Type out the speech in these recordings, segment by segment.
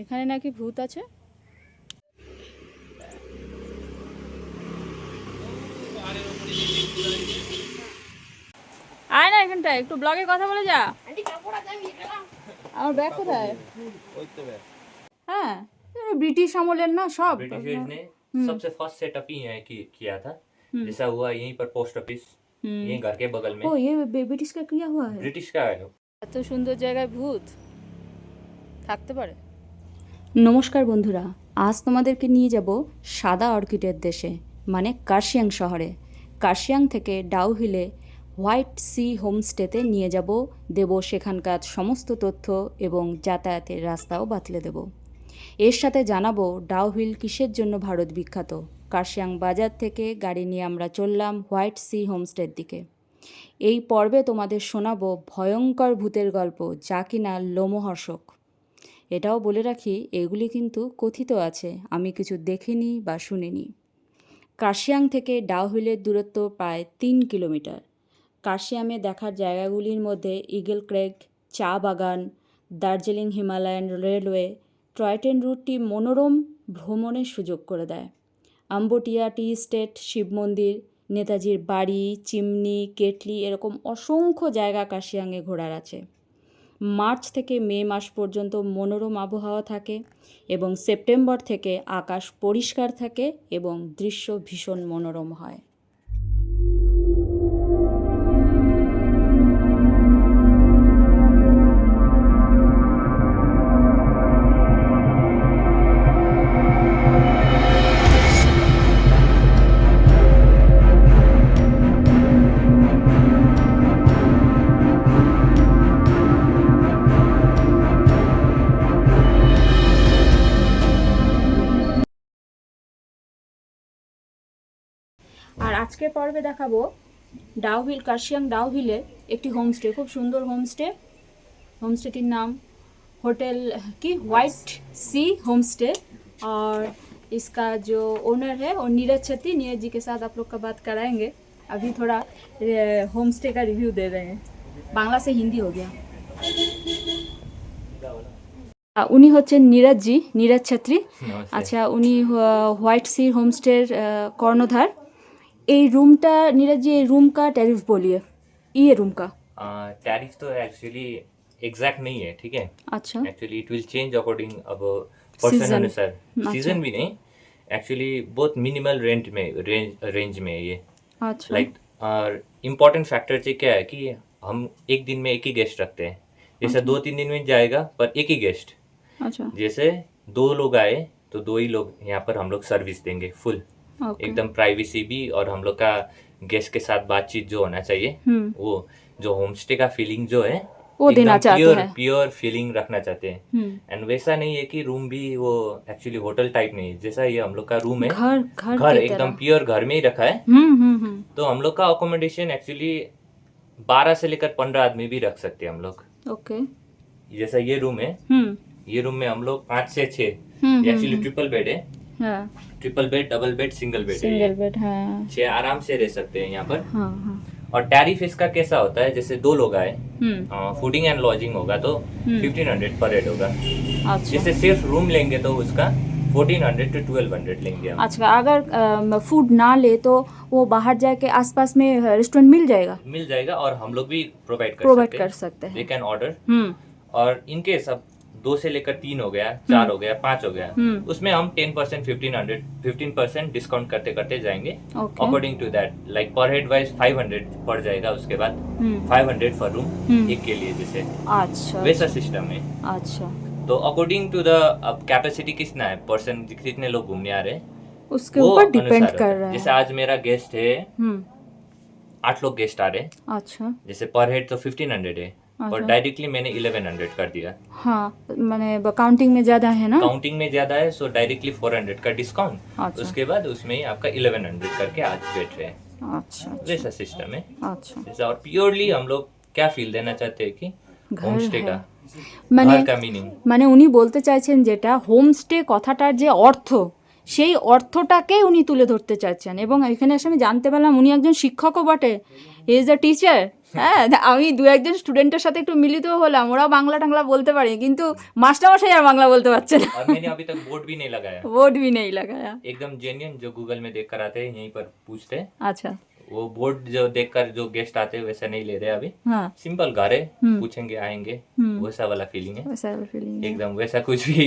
এখানে নাকি ভূত আছে আয় না এখানটায় একটু ব্লগে কথা বলে যা আমার ব্যাগ কোথায় হ্যাঁ এ ব্রিটিশ আমলের না সব ब्रिटिशर्स ने सबसे फर्स्ट सेटअप ही यहाँ की किया था जैसा हुआ यहीं पर पोस्ट ऑफिस यहीं घर के बगल में ও ये ব্রিটিশ का किया हुआ है ब्रिटिश का है এত সুন্দর জায়গায় ভূত থাকতে পারে নমস্কার বন্ধুরা, আজ তোমাদেরকে নিয়ে যাব সাদা অর্কিডের দেশে মানে কার্শিয়াং শহরে। কার্শিয়াং থেকে ডাউহিলে হোয়াইট সি হোমস্টেতে নিয়ে যাব, দেব সেখানকার সমস্ত তথ্য এবং যাতায়াতের রাস্তাও বাতলে দেব। এর সাথে জানাব ডাউহিল কিসের জন্য ভারত বিখ্যাত। কার্শিয়াং বাজার থেকে গাড়ি নিয়ে আমরা চললাম হোয়াইট সি হোমস্টের দিকে। এই পর্বে তোমাদের শোনাবো ভয়ঙ্কর ভূতের গল্প, যা কিনা লোমহর্ষক। এটাও বলে রাখি, এগুলি কিন্তু কথিত আছে, আমি কিছু দেখিনি বা শুনিনি। কার্শিয়াং থেকে ডাউহিলের দূরত্ব প্রায় তিন কিলোমিটার। কার্শিয়ামে দেখার জায়গাগুলির মধ্যে ইগল ক্রেক, চা বাগান, Darjeeling Himalayan railway toy train রুটটি মনোরম ভ্রমণের সুযোগ করে দেয়। আম্বটিয়া টি স্টেট, শিব মন্দির, নেতাজির বাড়ি, চিমনি, কেটলি এরকম অসংখ্য জায়গা কাশিয়াংয়ে ঘোরার আছে। মার্চ থেকে মে মাস পর্যন্ত মনোরম আবহাওয়া থাকে এবং সেপ্টেম্বর থেকে আকাশ পরিষ্কার থাকে এবং দৃশ্য ভীষণ মনোরম হয়। পর্বে দেখাবো ডাউহিল কার্শিয়াং ডাউহিলে একটি হোমস্টে খুব সুন্দর হোমস্টে হোমস্টেটির नाम होटल की वाइट सी होमस्टे और इसका जो ओनर है वो नीरज छती नीरज जी के साथ आप लोग का बात कराएंगे अभी थोड़ा होमस्टे का रिव्यू दे रहे हैं বাংলা से हिंदी हो गया আ, উনি হচ্ছেন নীরজ জি নীরজ ছাত্রী नमस्ते আচ্ছা উনি হোয়াইট সি হোমস্টের কর্ণধার ये रूम टा नीरज जी रूम का टैरिफ बोलिए ये रूम का टैरिफ तो एक्चुअली एग्जैक्ट नहीं है ठीक है अच्छा actually it will change according अब पर्सन अनुसार सीज़न भी नहीं एक्चुअली बहुत मिनिमल रेंट में रेंज रेंज में ये अच्छा लाइक और इम्पोर्टेंट फैक्टर से क्या है कि हम एक दिन में एक ही गेस्ट रखते हैं। जैसे दो तीन दिन में जाएगा पर एक ही गेस्ट अच्छा। जैसे दो लोग आए तो दो ही लोग यहाँ पर हम लोग सर्विस देंगे फुल ओके एकदम प्राइवेसी भी और हम लोग का गेस्ट के साथ बातचीत जो होना चाहिए हम्म। वो जो होम स्टे का फीलिंग जो है वो देना चाहते प्योर हैं। प्योर फीलिंग रखना चाहते हैं। हम्म। एंड वैसा नहीं है कि रूम भी वो एक्चुअली होटल टाइप नहीं है। जैसा ये हम लोग का रूम है घर घर घर एकदम प्योर घर में ही रखा है। हम्म हम्म हम्म। तो हम लोग का अकोमोडेशन एक्चुअली बारह से लेकर पंद्रह आदमी भी रख सकते हैं हम लोग। ओके जैसा ये रूम है हम्म। ये रूम में हम लोग पाँच से छः हम्म एक्चुअली ट्रिपल बेड है। हाँ। Triple bed double bed single bed? Single bed हाँ। छः आराम से रह सकते हैं यहाँ पर। हाँ हाँ। और टैरिफ इसका कैसा होता है? जैसे दो लोग आए हम्म। फूडिंग एंड लॉजिंग होगा तो फिफ्टीन हंड्रेड पर हेड होगा। अच्छा। जैसे सिर्फ़ रूम लेंगे तो उसका fourteen hundred to twelve hundred लेंगे अच्छा अगर फ़ूड ना ले तो वो बाहर जाके आसपास में रेस्टोरेंट मिल जाएगा? मिल जाएगा और हम लोग भी प्रोवाइड कर प्रोवाइड सकते हैं। They can order hmm. और इनके सब दो से लेकर तीन हो गया चार हो गया पाँच हो गया हम्म। उसमें हम ten percent fifteen hundred fifteen percent discount करते करते जाएँगे। According to that like per head wise five hundred पड़ जाएगा उसके बाद हम्म। Five hundred for room hmm. एक के लिए जैसे। अच्छा। वैसा सिस्टम है। अच्छा। तो अकॉर्डिंग टू द अब कैपेसिटी कितना है? पर्सन कितने लोग घूमने आ रहे हैं? उसके ऊपर डिपेंड कर होता है। जैसे आज मेरा गेस्ट है हम्म। आठ लोग गेस्ट आ रहे हैं। अच्छा। जैसे पर हेड तो फिफ्टीन हंड्रेड है। और अच्छा। डायरेक्टली मैंने इलेवन हंड्रेड कर दिया हाँ मैंने काउंटिंग में ज्यादा है ना काउंटिंग में ज्यादा है सो डायरेक्टली फोर हंड्रेड का डिस्काउंट अच्छा उसके बाद उसमें ही आपका इलेवन हंड्रेड करके आज बैठ रहे हैं अच्छा वैसा सिस्टम है अच्छा जैसा और प्योरली हम लोग क्या फील देना चाहते हैं कि घर होम स्टे है। का মানে घर का मीनिंग মানে উনি বলতে চাইছেন যেটা হোমস্টে কথাটার যে অর্থ সেই অর্থটাকেই উনি তুলে ধরতে চাচ্ছেন এবং এখানে এসে আমি জানতে পারলাম উনি একজন শিক্ষকও বটে ইজ আ টিচার হ্যাঁ আমি দু একজন স্টুডেন্টের সাথে একটু মিলিত হলাম ওরাও বাংলা টাংলা বলতে পারে কিন্তু মাস্টারমশাই আর বাংলা বলতে পারছে না और मैंने अभी तक बोर्ड भी नहीं लगाया बोर्ड भी नहीं लगाया एकदम जेन्युइन जो गूगल में देख कर आते हैं यहीं पर पूछते हैं अच्छा वो बोर्ड जो देख कर जो गेस्ट आते हैं वैसा नहीं ले रहे अभी हाँ सिंपल घर है हम्म। पूछेंगे आएंगे हम्म। वैसा वाला फीलिंग है वैसा फीलिंग एकदम वैसा कुछ भी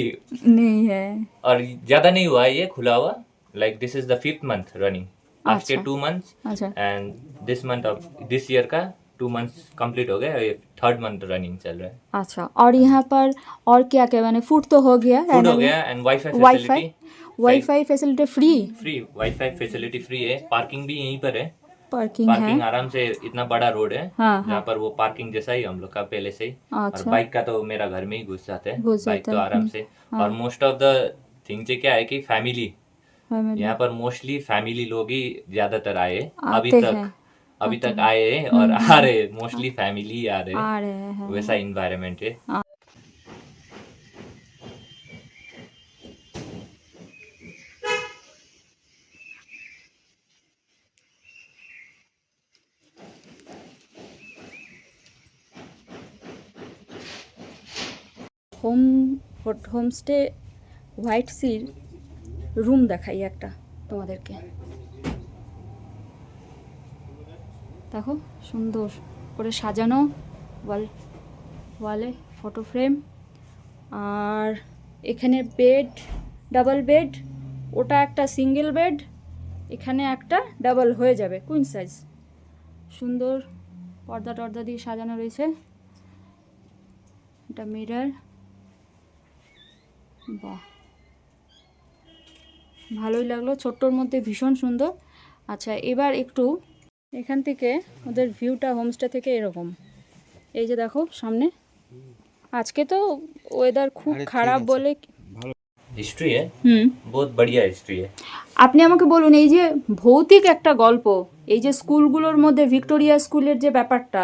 नहीं है और ज्यादा नहीं हुआ है ये खुला हुआ like this is the fifth month running after अच्छा। टू मंथ्स अच्छा and this month of this year का टू मंथ्स कंप्लीट हो गया ये थर्ड मंथ रनिंग चल रहा है। अच्छा और यहाँ पर और क्या क्या मैंने फ़ूड तो हो गया फ़ूड हो गया and wifi wifi wifi facility free free wifi facility free है। पार्किंग भी यहीं पर है। पार्किंग है। पार्किंग आराम से इतना बड़ा रोड है हाँ जहाँ हाँ। पर वो पार्किंग जैसा ही हम लोग का पहले से ही। और अच्छा। बाइक का तो मेरा घर में ही घुस जाते हैं। बाइक तो आराम से। हाँ। और मोस्ट ऑफ़ द थिंग से क्या है कि फैमिली यहाँ पर मोस्टली फैमिली लोग ही ज़्यादातर आए। अभी तक अभी तक आए हैं और आ रहे मोस्टली फैमिली आ रहे हैं आ रहे हैं वैसा इन्वायरमेंट है হোম হোমস্টে হোয়াইট সির রুম দেখাই একটা তোমাদেরকে দেখো, সুন্দর করে সাজানো ওয়াল, ওয়ালে ফটো ফ্রেম আর এখানে বেড ডাবল বেড ওটা একটা সিঙ্গেল বেড এখানে একটা ডাবল হয়ে যাবে কুইন সাইজ সুন্দর পর্দা টর্দা দিয়ে সাজানো রয়েছে। এটা মিরার বাহ। ভালোই লাগল, ছোট্টর মধ্যে ভীষণ সুন্দর। আচ্ছা এবার একটু এখান থেকে ওদের ভিউটা হোমস্টে থেকে এরকম এই যে দেখো সামনে আজকে তো ওয়েদার খুব খারাপ বলে हिस्ट्री है হুম बहुत बढ़िया हिस्ट्री है আপনি আমাকে বলুন এই যে ভৌতিক একটা গল্প এই যে স্কুলগুলোর মধ্যে ভিক্টোরিয়া স্কুলের যে ব্যাপারটা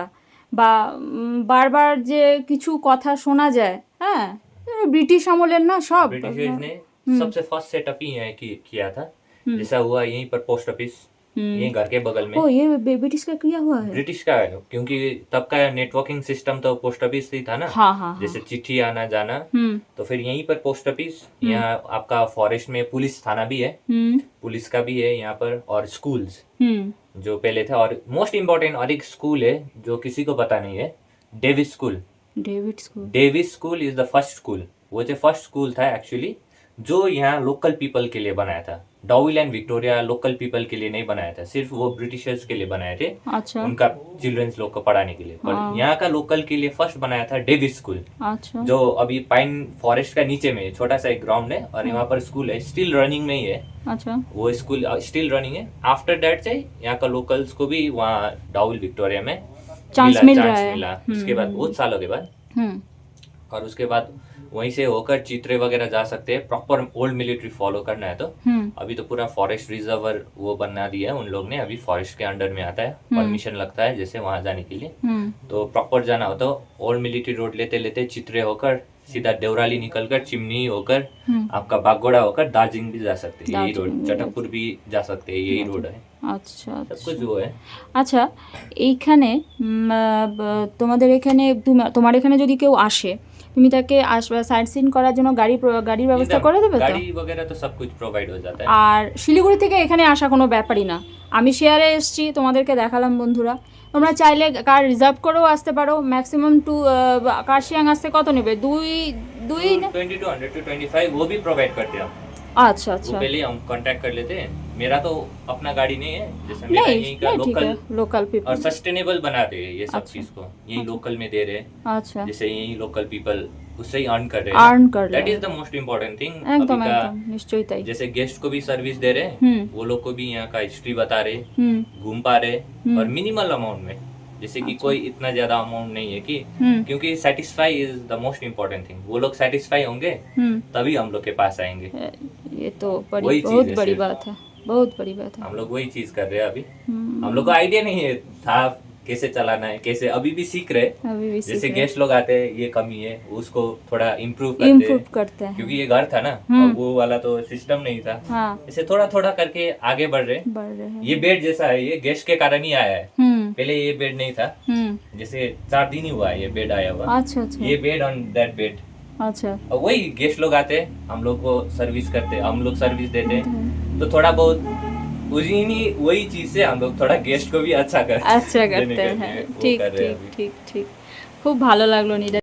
বা উম, বারবার যে কিছু কথা শোনা যায় হ্যাঁ এ, ব্রিটিশ আমলের না সব ब्रिटिशर्स ने हम्म। सबसे फर्स्ट सेटअप ही यहीं की किया था जैसा हुआ यहीं पर पोस्ट ऑफिस हम्म। यहीं घर के बगल में। ओ ये ब्रिटिश का किया हुआ है? ब्रिटिश का है क्योंकि तब का नेटवर्किंग सिस्टम तो पोस्ट ऑफ़िस ही था ना। हाँ हाँ हाँ। जैसे चिट्ठी आना जाना हम्म। तो फिर यहीं पर पोस्ट ऑफ़िस यहाँ आपका फॉरेस्ट में पुलिस थाना भी है। हम्म। पुलिस का भी है यहाँ पर और स्कूल्स हम्म। जो पहले था और मोस्ट इम्पोर्टेंट और एक स्कूल है जो किसी को पता नहीं है Davis school David school Davis school is the first school वो जो फ़र्स्ट स्कूल था एक्चुअली जो यहाँ लोकल पीपल के लिए बनाया था। Dowhill and Victoria local people के लिए नहीं बनाया था सिर्फ़ वो ब्रिटिशर्स के लिए बनाए थे अच्छा। उनका चिल्ड्रंस लोग को पढ़ाने के लिए। पर हाँ। यहाँ का लोकल के लिए फ़र्स्ट बनाया था डेविस स्कूल अच्छा। जो अभी पाइन फॉरेस्ट का नीचे में छोटा सा एक ग्राउंड है और यहाँ पर स्कूल है स्टिल रनिंग में ही है। अच्छा। वो स्कूल स्टिल रनिंग है। आफ्टर डेट से यहाँ का लोकल्स को भी वहाँ डाउल विक्टोरिया में Chance मिल। उसके बाद हम्म, बहुत सालों के बाद। हम्म। और उसके बाद वहीं से होकर चित्रे वगैरह जा सकते हैं प्रॉपर ओल्ड मिलिट्री फॉलो करना है तो हम्म अभी तो पूरा फॉरेस्ट रिजर्वर वो बना दिया है उन लोग ने अभी फॉरेस्ट के अंडर में आता है परमिशन लगता है जैसे वहां जाने के लिए हम्म तो प्रॉपर जाना हो तो ओल्ड मिलिट्री रोड लेते लेते चित्रे होकर सीधा देवराली निकलकर चिमनी होकर हम्म आपका बागोड़ा होकर दार्जिलिंग भी जा सकते हैं यही रोड दार्जिलिंग भी जा चटकपुर भी जा सकते हैं यही रोड है আচ্ছা सब আচ্ছা कुछ वो है আচ্ছা এইখানে উম, আহ, ব- তোমাদের এখানে তুমি- তোমার এখানে যদি কেউ আসে তুমি তাকে আস সাইট সিন করার জন্য গাড়ি প্র- গাড়ির ব্যবস্থা করে দেবে তো गाड़ी वगैरह तो सब कुछ प्रोवाइड हो जाता है আর শিলিগুড়ি থেকে এখানে আসা কোনো ব্যাপারই না আমি শেয়ারে এসেছি তোমাদেরকে দেখালাম বন্ধুরা তোমরা চাইলে কার রিজার্ভ করেও আসতে পারো ম্যাক্সিমাম টু কার্শিয়াং আসতে কত নেবে দুই দুই না twenty two hundred two twenty five वो भी प्रोवाइड करते हैं हम আচ্ছা वो আচ্ছা पहले हम कांटेक्ट कर लेते हैं मेरा तो अपना गाड़ी नहीं है जैसे मेरा यही का लोकल लोकल पीपल और सस्टेनेबल बना दे ये सब अच्छा। चीज़ को यही लोकल अच्छा। में दे रहे अच्छा। जैसे यही लोकल पीपल उससे ही अर्न कर रहे हैं। अर्न कर that is the most important thing एकदम एकदम निश्चय जैसे गेस्ट को भी सर्विस दे रहे हैं हम्म। वो लोग को भी यहाँ का हिस्ट्री बता रहे हम्म। घूम पा रहे हम्म। और मिनिमल अमाउंट में जैसे कि अच्छा। कोई इतना ज़्यादा अमाउंट नहीं है कि क्योंकि satisfy is the most important thing वो लोग सेटिस्फाई होंगे तभी हम लोग के पास आएँगे। ये तो बड़ी बहुत बड़ी बात है। बहुत बड़ी बात है। हम लोग वही चीज़ कर रहे हैं अभी। हम्म, हम लोग को आइडिया नहीं है था कैसे चलाना है कैसे अभी भी सीख रहे अभी भी जैसे गेस्ट लोग आते हैं ये कमी है उसको थोड़ा इम्प्रूव करते इम्प्रूव हैं करते हैं। क्योंकि ये घर था ना हम्म। वो वाला तो सिस्टम नहीं था। हाँ। इसे थोड़ा थोड़ा करके आगे बढ़ रहे बढ़ रहे ये बेड जैसा है ये गेस्ट के कारण ही आया है। हम्म। पहले ये बेड नहीं था। जैसे चार दिन ही हुआ है ये बेड आया हुआ। अच्छा अच्छा। ये बेड ऑन दैट बेड अच्छा। वही गेस्ट लोग आते हैं हम लोग को सर्विस करते हैं हम लोग सर्विस देते हैं। तो थोड़ा बहुत उसी नहीं वही चीज से हम लोग थोड़ा गेस्ट को भी अच्छा कर अच्छा देने करते के हैं लिए वो ঠিক कर रहे हैं ঠিক अभी। ঠিক ঠিক খুব ভালো লাগলো নিরা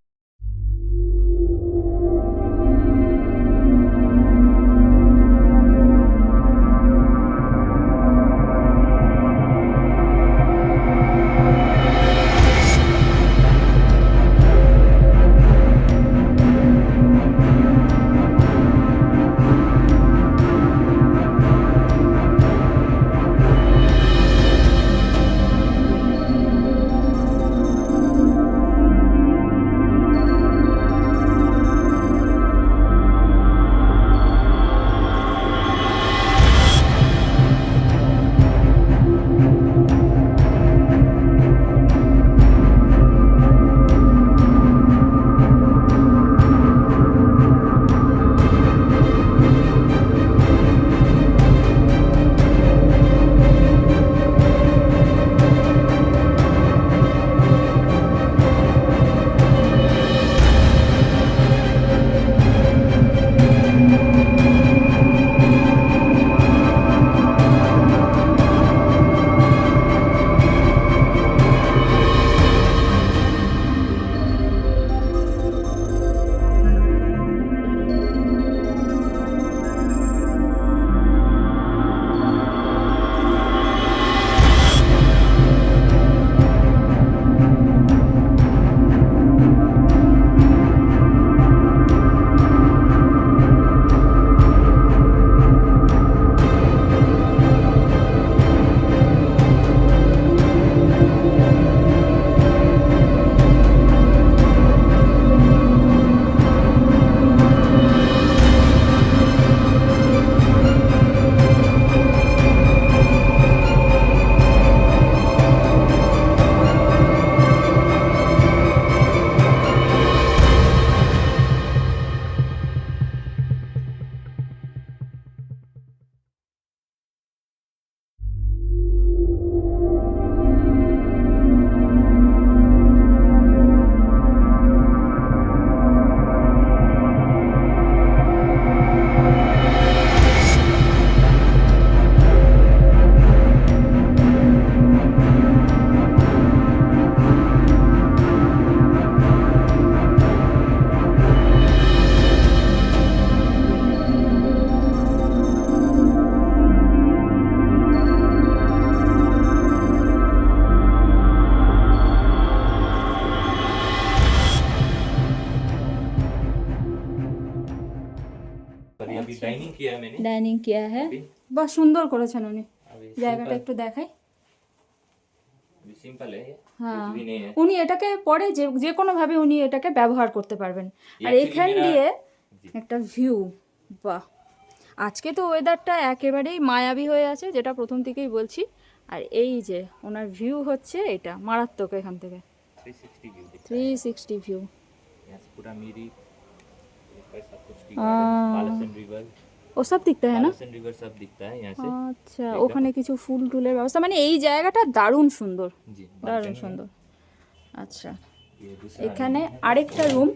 डाइनिंग किया है मैंने ডাইনিং কিয়া হ্যাঁ अभी বাহ সুন্দর করেছেন উনি अभी জায়গাটা सिंपल একটু দেখাই अभी सिंपल है ये হ্যাঁ कुछ भी नहीं है উনি এটাকে পরে যে যে কোনোভাবে উনি এটাকে ব্যবহার করতে পারবেন আর actually এখান মেরা- দিয়ে জি। একটা ভিউ বাহ আজকে তো ওয়েদারটা একেবারেই মায়াবী হয়ে আছে যেটা প্রথম থেকেই বলছি আর এই যে ওনার ভিউ হচ্ছে এটা মারাত্মক এখান থেকে 360 व्यू दिखता থ্রি সিক্সটি ভিউ है यहाँ से पूरा मेरी सब कुछ हाँ। पालसन रिवर ও সব দিকতে হ্যাঁ না पालसन रिवर सब दिखता है यहाँ से আচ্ছা ওখানে কিছু ফুল টুলের ব্যবস্থা মানে এই জায়গাটা দারুণ সুন্দর जी দারুণ balcony है। সুন্দর আচ্ছা ये दूसरा এখানে আরেকটা রুম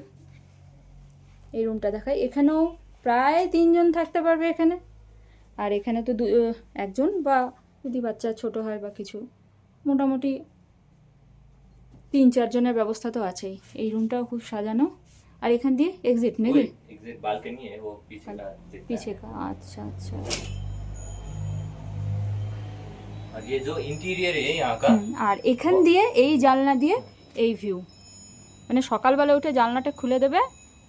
এই রুমটা দেখাই এখানেও প্রায় তিনজন থাকতে পারবে এখানে আর এখানে তো দু- একজন বা যদি বাচ্চা ছোট হয় বা কিছু মোটামুটি তিন চারজনের ব্যবস্থা তো আছেই এই রুমটাও খুব সাজানো আর এখান দিয়ে এক্সিট নাকি एग्जिट बालकनी है वो पीछे का दिखता है। পিছে কা আচ্ছা আচ্ছা और ये जो इंटीरियर है यहाँ का হুম, আর এখান দিয়ে এই জানলা দিয়ে এই ভিউ মানে সকালবেলা উঠে জানলাটা খুলে দেবে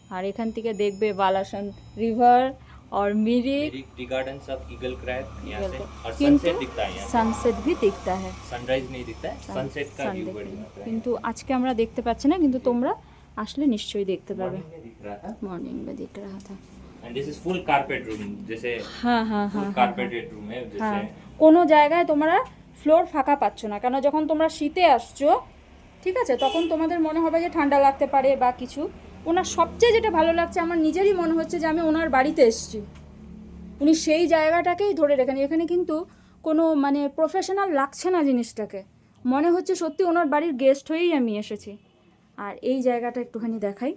আর এখান থেকে দেখবে বালাসন রিভার और मिरिक मेरी टी गार्डन सब ईगल क्रैक यहाँ से Eagle और কিন্তু सनसेट दिखता है यहाँ সানসেট ভি দিখতা হ্যাঁ सनराइज नहीं दिखता है सनसेट का व्यू সানডে बढ़िया आता है কিন্তু আজকে আমরা দেখতে পাচ্ছি না কিন্তু তোমরা আসলে নিশ্চয়ই দেখতে পাবে Morning में दिख रहा था মর্নিং में दिख रहा था and this is full carpet room जैसे হ্যাঁ হ্যাঁ হ্যাঁ फुल कारपेटेड रूम है হ্যাঁ जैसे কোনো জায়গায় তোমরা ফ্লোর ফাঁকা পাচ্ছ না কেন যখন তোমরা শীতে আসছো ঠিক আছে তখন তোমাদের মনে হবে যে ঠান্ডা লাগতে পারে বা কিছু ওনার সবচেয়ে যেটা ভালো লাগছে আমার নিজেরই মনে হচ্ছে যে আমি ওনার বাড়িতে এসেছি উনি সেই জায়গাটাকেই ধরে রেখেন এখানে কিন্তু কোনো মানে প্রফেশনাল লাগছে না জিনিসটাকে মনে হচ্ছে সত্যি ওনার বাড়ির গেস্ট হয়েই আমি এসেছি আর এই জায়গাটা একটুখানি দেখাই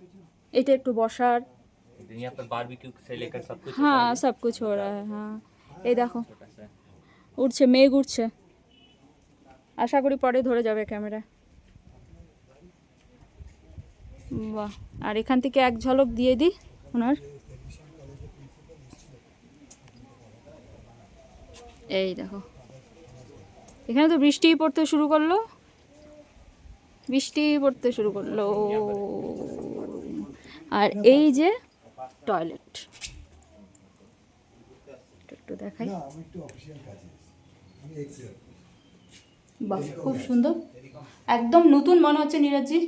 এটা একটু বসার यहाँ पर बारबेक्यू से लेकर सब कुछ হ্যাঁ সব কিছু हो रहा है হ্যাঁ এই দেখো छोटा सा উঠছে মেঘ উঠছে আশা করি পরে ধরে যাবে ক্যামেরা বাহ আর এখান থেকে এক ঝলক দিয়ে দিই ওনার এই দেখো এখানে তো বৃষ্টিই পড়তে শুরু করলো বৃষ্টি পড়তে শুরু করলো আর এই যে টয়লেট একটু দেখাই বাহ খুব সুন্দর একদম নতুন মনে হচ্ছে নীরজজি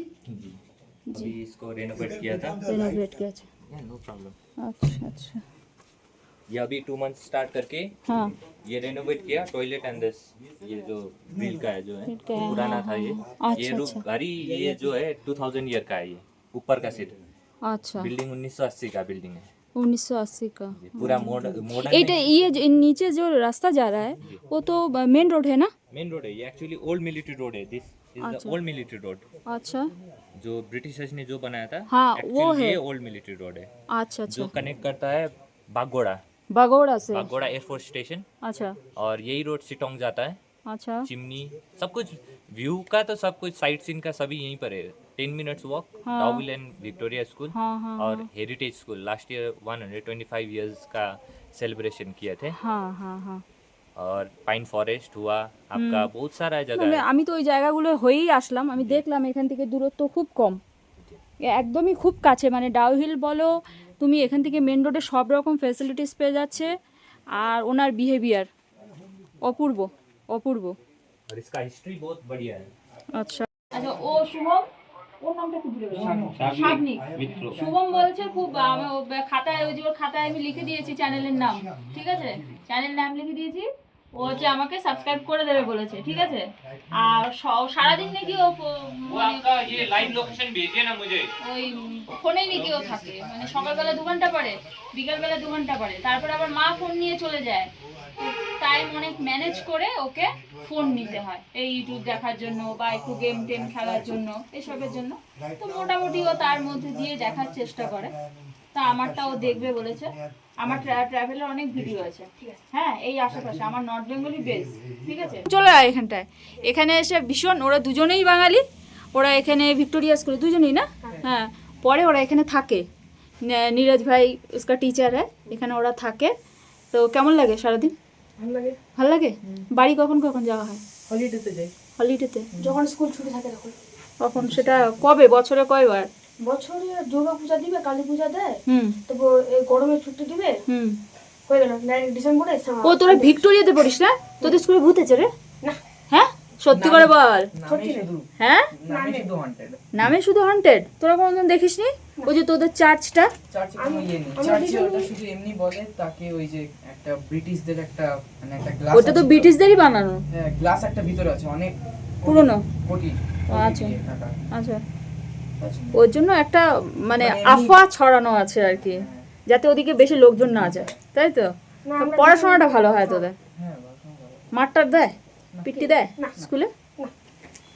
अभी इसको रेनोवेट किया था রেনোভেট গেছে नो प्रॉब्लम আচ্ছা আচ্ছা ये अभी टू मंथ स्टार्ट करके हाँ। ये रेनोवेट किया टॉयलेट एंड दिस ये जो बिल का है जो है पुराना हाँ, था ये। हाँ। ये अच्छा, अच्छा। रूप गाड़ी ये जो है टू थाउज़ेंड ईयर का है ये ऊपर का सीट अच्छा। बिल्डिंग उन्नीस सौ अस्सी का बिल्डिंग है। 1980 का। पूरा हाँ। मोड ये जो, नीचे जो रास्ता जा रहा है वो तो मेन रोड है ना? मेन रोड है ये एक्चुअली ओल्ड मिलिट्री रोड है दिस ओल्ड मिलिट्री रोड अच्छा। जो ब्रिटिशर्स ने जो बनाया था हाँ वो है। ओल्ड मिलिट्री रोड है। अच्छा, अच्छा। जो कनेक्ट करता है बागोड़ा बागोड़ा से बागोड़ा एयरफोर्स स्टेशन अच्छा और यही रोड सिटोंग जाता है अच्छा चिमनी सब कुछ व्यू का तो सब कुछ साइट सीन का सभी यहीं पर है टेन मिनट्स वॉक हाँ। डाउविल एंड विक्टोरिया स्कूल हाँ हाँ और heritage school last year 125 years का सेलिब्रेशन किए थे हाँ हाँ हाँ और पाइन फॉरेस्ट हुआ आपका बहुत सारा जगह মানে है আমি তো ওই জায়গাগুলো হয়েই আসলাম আমি দেখলাম এখান থেকে দূরত্ব খুব কম এ একদমই খুব কাছে মানে ডাউহিল বলো তুমি এখান থেকে মেন রোডে সব রকম ফ্যাসিলিটিস পেয়ে যাচ্ছে আর ওনার বিহেভিয়ার অপূর্ব অপূর্ব। আচ্ছা। আচ্ছা ও শুভম ওর নামটা একটু ভুলে গেলাম। শুভম বলছে খুব খাতায় ওই যে ওর খাতায় আমি লিখে দিয়েছি চ্যানেলের নাম। ঠিক আছে? চ্যানেল নাম লিখে দিয়েছি। ও হচ্ছে আমাকে সাবস্ক্রাইব করে দেবে বলেছে ঠিক আছে? আর সারাদিন নাকি ও লাইভ লোকেশন ভেজিয়ে না মুঝে ওই ফোনেই নাকি ও থাকে মানে সকালবেলা দু ঘণ্টা পরে বিকালবেলা দু ঘণ্টা পরে তারপর আবার মা ফোন নিয়ে চলে যায়। টাইম অনেক ম্যানেজ করে ওকে ফোন নিতে হয় এই ইউটিউব দেখার জন্য বা একটু গেম টেম খেলার জন্য এসবের জন্য। তো মোটামুটি ও তার মধ্যে দিয়ে দেখার চেষ্টা করে। তা আমারটাও দেখবে বলেছে। আমার ট্রাভেলের অনেক ভিডিও আছে। হ্যাঁ এই আশেপাশে আমার নর্থ বেঙ্গলি বেস ঠিক আছে? চলে আয় এখানটায়। এখানে এসে ভীষণ ওরা দুজনেই বাঙালি। ওরা এখানে ভিক্টোরিয়া স্কুলে দুজনেই না? হ্যাঁ। পরে ওরা এখানে থাকে। নীরজ ভাই উসকা টিচার হ্যাঁ এখানে ওরা থাকে। তো কেমন লাগে সারাদিন? ভালো লাগে। ভালো লাগে? বাড়ি কখন কখন যাওয়া হয়? হলিডেতে যাই। হলিডেতে যখন স্কুল ছুটি থাকে তখন। কখন? সেটা কবে? বছরে কয়বার? বছরে দুর্গা পূজা দিবে কালী পূজা দেয় হুম। তারপর এই গরমের ছুটি দিবে হয়ে গেল ডিসেম্বরে ও তোরা ভিক্টোরিয়াতে পড়িস না? তোদের স্কুলে ভূত আছে রে। না। হ্যাঁ? সত্যি করে বল। হ্যাঁ? নামে শুধু হান্টেড নামে শুধু হান্টেড তোরা কোনোদিন দেখিস নি। ওই যে তোদের চার্চটা? ইয়ে। ওটা শুধু এমনি বলে তাকে ওই যে একটা ব্রিটিশদের একটা মানে একটা ওটা তো ব্রিটিশদেরই বানানো। গ্লাস একটা ভিতরে আছে অনেক পুরনো। আচ্ছা। আচ্ছা। ওর জন্য একটা মানে মানে আফা ছড়ানো আছে আর কি যাতে ওদিকে বেশি লোকজন না যায় তাই তো? পড়াশোনাটা ভালো হয় তোদের? হ্যাঁ বাসন দেয়? পিটি দেয় স্কুলে?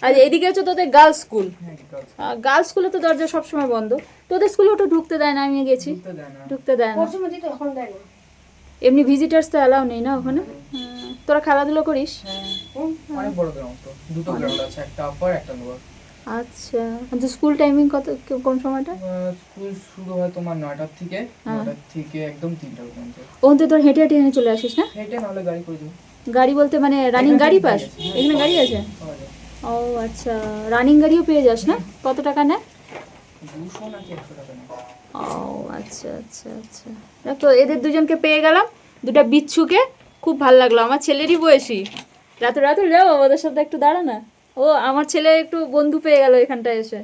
আর এদিকে হচ্ছে তোদের গার্লস স্কুল হ্যাঁ গার্লস স্কুলে তো দরজা সবসময় বন্ধ। তোদের স্কুলে ওটা ঢুকতে দেয় না আমি গেছি। তো দেয় না। ঢুকতে দেয় না। এমনি ভিজিটার্স তো অ্যালাউ নেই না ওখানে? তোরা খেলাধুলো করিস? হ্যাঁ। অনেক বড় গ্রাউন্ড তো দুটো গ্রাউন্ড আছে একটা আপার একটা লোয়ার আচ্ছা। তো স্কুল টাইমিং কত কোন সময়টা? স্কুল শুরু হয় তোমার নয়টার থেকে হ্যাঁ। নয়টার থেকে একদম তিনটা পর্যন্ত। ওখান তোর হেঁটে হেঁটে এখানে চলে আসিস না? হেঁটে নাহলে গাড়ি করে যাব গাড়ি বলতে মানে রানিং গাড়ি পাস? হ্যাঁ। এখানে গাড়ি আছে? ও আচ্ছা রানিং গাড়িও পেয়ে যাস না? কত টাকা নেয়? দুশো নাকি একশো টাকা নেয়। ও আচ্ছা আচ্ছা আচ্ছা। দেখো এদের দুজনকে পেয়ে গেলাম দুটো বিচ্ছুকে। খুব ভালো লাগল আমার ছেলেরই বয়সী। রাতে রাতে যাও ওদের সাথে একটু দাঁড়া না। ও আমার ছেলে একটু বন্ধু পেয়ে গেল এখানটায় এসে।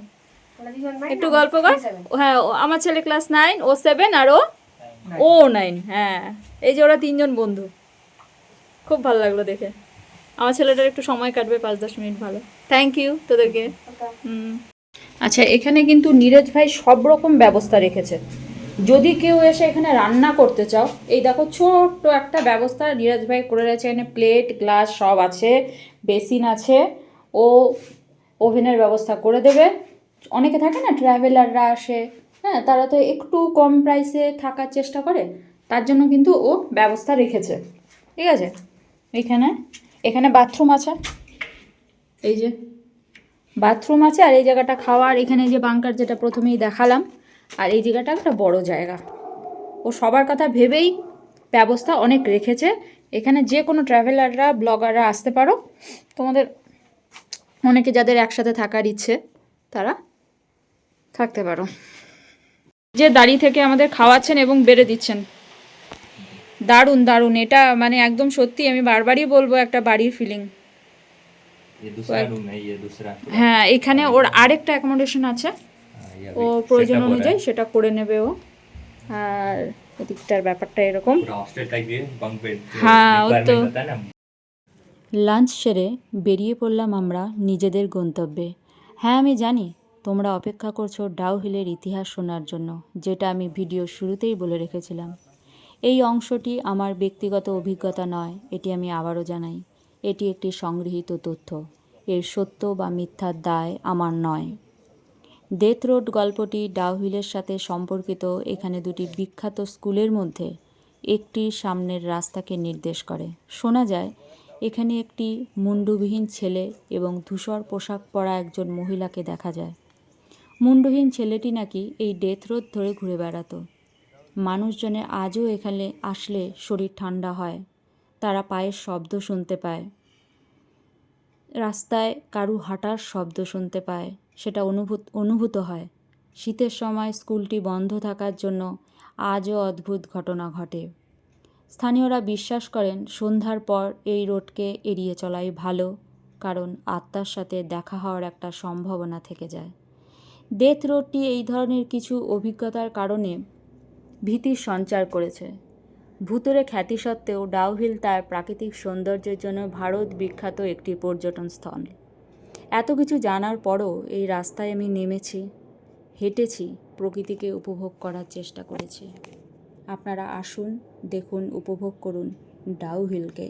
একটু গল্প কর। হ্যাঁ আমার ছেলে ক্লাস নাইন ও সেভেন আর ও ও নাইন হ্যাঁ। এই যে ওরা তিনজন বন্ধু। খুব ভালো লাগল দেখে। আমার ছেলেটার একটু সময় কাটবে পাঁচ দশ মিনিট ভালো। থ্যাংক ইউ তোদেরকে। হুম। আচ্ছা এখানে কিন্তু নীরজ ভাই সব রকম ব্যবস্থা রেখেছে। যদি কেউ এসে এখানে রান্না করতে চাও এই দেখো ছোট্ট একটা ব্যবস্থা নীরজ ভাই করে রয়েছে এখানে প্লেট গ্লাস সব আছে বেসিন আছে। ও ওভেনের ব্যবস্থা করে দেবে। অনেকে থাকে না ট্রাভেলাররা আসে হ্যাঁ তারা তো একটু কম প্রাইসে থাকার চেষ্টা করে, তার জন্য কিন্তু ও ব্যবস্থা রেখেছে। ঠিক আছে? এখানে এখানে বাথরুম আছে। এই যে বাথরুম আছে আর এই জায়গাটা খাওয়ার এখানে যে বাংকার যেটা প্রথমেই দেখালাম, আর এই জায়গাটা একটা বড় জায়গা। ও সবার কথা ভেবেই ব্যবস্থা অনেক রেখেছে। এখানে যে কোনো ট্রাভেলাররা ব্লগাররা আসতে পারো। তোমাদের অনেকে যাদের একসাথে থাকার ইচ্ছে তারা থাকতে পারো। যে দাড়ি থেকে আমাদের খাওয়াচ্ছেন এবং বেড়ে দিচ্ছেন। দারুণ দারুণ। এটা মানে একদম সত্যি আমি বারবারই বলব একটা বাড়ির ফিলিং হ্যাঁ এখানে ওর আরেকটা অ্যাকোমোডেশন আছে। ও প্রয়োজন অনুযায়ী সেটা করে নেবে ও। আর এদিকটার ব্যাপারটা এরকম। হ্যাঁ ও তো। লাঞ্চ সেরে বেরিয়ে পড়লাম আমরা নিজেদের গন্তব্যে। হ্যাঁ আমি জানি, তোমরা অপেক্ষা করছ ডাউ হিলের ইতিহাস শোনার জন্য, যেটা আমি ভিডিও শুরুতেই বলে রেখেছিলাম। এই অংশটি আমার ব্যক্তিগত অভিজ্ঞতা নয়, এটি আমি আবারও জানাই। এটি একটি সংগৃহীত তথ্য। এর সত্য বা মিথ্যার দায় আমার নয়। ডেথ রোড গল্পটি ডাউহিলের সাথে সম্পর্কিত এখানে দুটি বিখ্যাত স্কুলের মধ্যে একটি সামনের রাস্তাকে নির্দেশ করে। শোনা যায় এখানে একটি মুন্ডুবিহীন ছেলে এবং ধূসর পোশাক পরা একজন মহিলাকে দেখা যায়। মুন্ডুহীন ছেলেটি নাকি এই ডেথ রোড ধরে ঘুরে বেড়াতো। মানুষজনে আজও এখানে আসলে শরীর ঠান্ডা হয়, তারা পায়ের শব্দ শুনতে পায়। রাস্তায় কারু হাঁটার শব্দ শুনতে পায়, সেটা অনুভূত অনুভূত হয়। শীতের সময় স্কুলটি বন্ধ থাকার জন্য আজও অদ্ভুত ঘটনা ঘটে। স্থানীয়রা বিশ্বাস করেন, সন্ধ্যার পর এই রোডকে এড়িয়ে চলাই ভালো, কারণ আত্মার সাথে দেখা হওয়ার একটা সম্ভাবনা থেকে যায়। ডেথ রোডটি এই ধরনের কিছু অভিজ্ঞতার কারণে ভীতির সঞ্চার করেছে। ভূতরে খ্যাতি সত্ত্বেও ডাউহিল তার প্রাকৃতিক সৌন্দর্যের জন্য ভারত বিখ্যাত একটি পর্যটন স্থল। এত কিছু জানার পরও এই রাস্তায় আমি নেমেছি, হেঁটেছি, প্রকৃতিকে উপভোগ করার চেষ্টা করেছি। আপনারা আসুন দেখুন উপভোগ করুন ডাউহিলকে।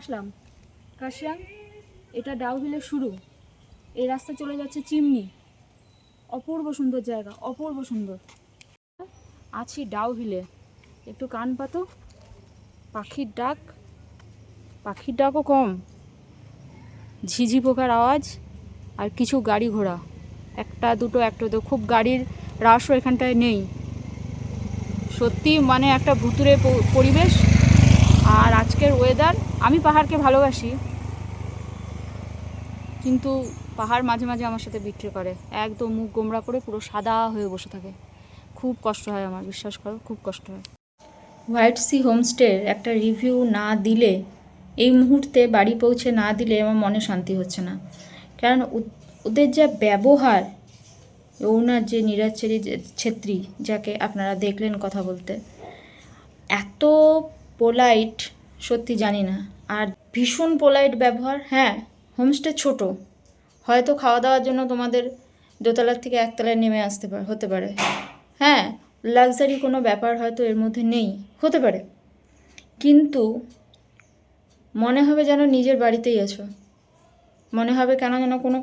আসলাম। কাশিয়াং, এটা ডাউহিলের শুরু। এই রাস্তা চলে যাচ্ছে চিমনি। অপূর্ব সুন্দর জায়গা, অপূর্ব সুন্দর। আছি ডাউহিলে একটু কান পাতো। পাখির ডাক। পাখির ডাকও কম। ঝিঝি পোকার আওয়াজ আর কিছু গাড়ি ঘোড়া। একটা দুটো, একটা তো খুব গাড়ির রাশও এখানটায় নেই। সত্যি মানে একটা ভুতুরে পরিবেশ। আজকের ওয়েদার আমি পাহাড়কে ভালোবাসি। কিন্তু পাহাড় মাঝে মাঝে আমার সাথে বিক্রি করে। একদম মুখ গোমরা করে পুরো সাদা হয়ে বসে থাকে। খুব কষ্ট হয় আমার, বিশ্বাস করো, খুব কষ্ট হয়। হোয়াইট সি হোমস্টের একটা রিভিউ না দিলে, এই মুহূর্তে বাড়ি পৌঁছে না দিলে আমার মনে শান্তি হচ্ছে না। কারণ ওদের যা ব্যবহার, ওনার যে নিরাচ্ছেরি ছেত্রী, যাকে আপনারা দেখলেন কথা বলতে, এত পোলাইট সত্যি জানি না। আর ভীষণ পোলাইট ব্যবহার হ্যাঁ হোমস্টে ছোট। হয়তো খাওয়া দাওয়ার জন্য তোমাদের দোতলার থেকে একতলায় নেমে আসতে পারে হতে পারে। হ্যাঁ লাক্সারি কোনো ব্যাপার হয়তো এর মধ্যে নেই, হতে পারে। কিন্তু মনে হবে যেন নিজের বাড়িতেই আছো। মনে হবে কেন যেন কোনো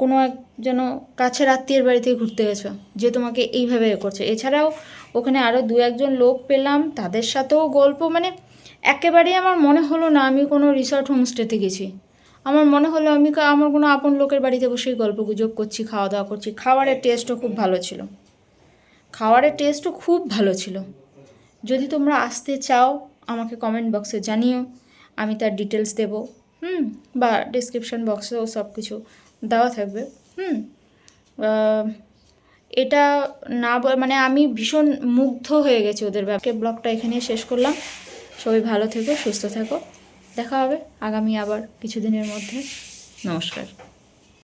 কোনো এক যেন কাছের আত্মীয়ের বাড়িতে ঘুরতে গেছো, যে তোমাকে এইভাবে এ করছে। এছাড়াও ওখানে আরও দু একজন লোক পেলাম, তাদের সাথেও গল্প মানে একেবারেই আমার মনে হলো না আমি কোনো রিসর্ট হোমস্টেতে গেছি। আমার মনে হলো আমি আমার কোনো আপন লোকের বাড়িতে বসেই গল্প গুজব করছি খাওয়া দাওয়া করছি। খাবারের টেস্টও খুব ভালো ছিল। খাবারের টেস্টও খুব ভালো ছিল। যদি তোমরা আসতে চাও, আমাকে কমেন্ট বক্সে জানিও। আমি তার ডিটেলস দেব। হুম, বা ডিসক্রিপশন বক্সেও সব কিছু দেওয়া থাকবে। হুম এটা না মানে আমি ভীষণ মুগ্ধ হয়ে গেছি ওদের ব্যাপারে। ব্লগটা এখানে শেষ করলাম। সবাই ভালো থেকো সুস্থ থেকো। দেখা হবে আগামী আবার কিছুদিনের মধ্যে। নমস্কার।